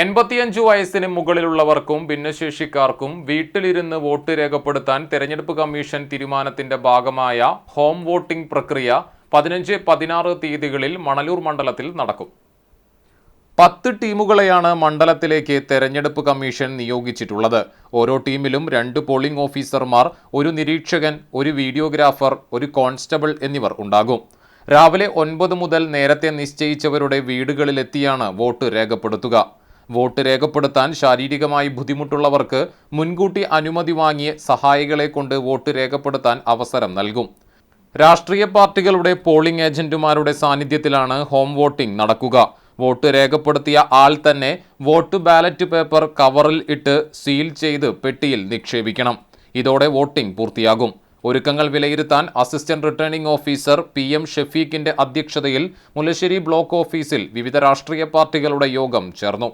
എൺപത്തിയഞ്ചു വയസ്സിന് മുകളിലുള്ളവർക്കും ഭിന്നശേഷിക്കാർക്കും വീട്ടിലിരുന്ന് വോട്ട് രേഖപ്പെടുത്താൻ തെരഞ്ഞെടുപ്പ് കമ്മീഷൻ തീരുമാനത്തിന്റെ ഭാഗമായ ഹോം വോട്ടിംഗ് പ്രക്രിയ പതിനഞ്ച് പതിനാറ് തീയതികളിൽ മണലൂർ മണ്ഡലത്തിൽ നടക്കും. പത്ത് ടീമുകളെയാണ് മണ്ഡലത്തിലേക്ക് തെരഞ്ഞെടുപ്പ് കമ്മീഷൻ നിയോഗിച്ചിട്ടുള്ളത്. ഓരോ ടീമിലും രണ്ട് പോളിംഗ് ഓഫീസർമാർ ഒരു നിരീക്ഷകൻ ഒരു വീഡിയോഗ്രാഫർ ഒരു കോൺസ്റ്റബിൾ എന്നിവർ ഉണ്ടാകും. രാവിലെ ഒൻപത് മുതൽ നേരത്തെ നിശ്ചയിച്ചവരുടെ വീടുകളിലെത്തിയാണ് വോട്ട് രേഖപ്പെടുത്തുക. വോട്ട് രേഖപ്പെടുത്താൻ ശാരീരികമായി ബുദ്ധിമുട്ടുള്ളവർക്ക് മുൻകൂട്ടി അനുമതി വാങ്ങിയ സഹായികളെ കൊണ്ട് വോട്ട് രേഖപ്പെടുത്താൻ അവസരം നൽകും. രാഷ്ട്രീയ പാർട്ടികളുടെ പോളിംഗ് ഏജന്റുമാരുടെ സാന്നിധ്യത്തിലാണ് ഹോം വോട്ടിംഗ് നടക്കുക. വോട്ട് രേഖപ്പെടുത്തിയ ആൾ തന്നെ വോട്ട് ബാലറ്റ് പേപ്പർ കവറിൽ ഇട്ട് സീൽ ചെയ്ത് പെട്ടിയിൽ നിക്ഷേപിക്കണം. ഇതോടെ വോട്ടിംഗ് പൂർത്തിയാകും. ഒരുക്കങ്ങൾ വിലയിരുത്താൻ assistant returning officer P M ഷെഫീഖിന്റെ അധ്യക്ഷതയിൽ മുല്ലശ്ശേരി ബ്ലോക്ക് ഓഫീസിൽ വിവിധ രാഷ്ട്രീയ പാർട്ടികളുടെ യോഗം ചേർന്നു.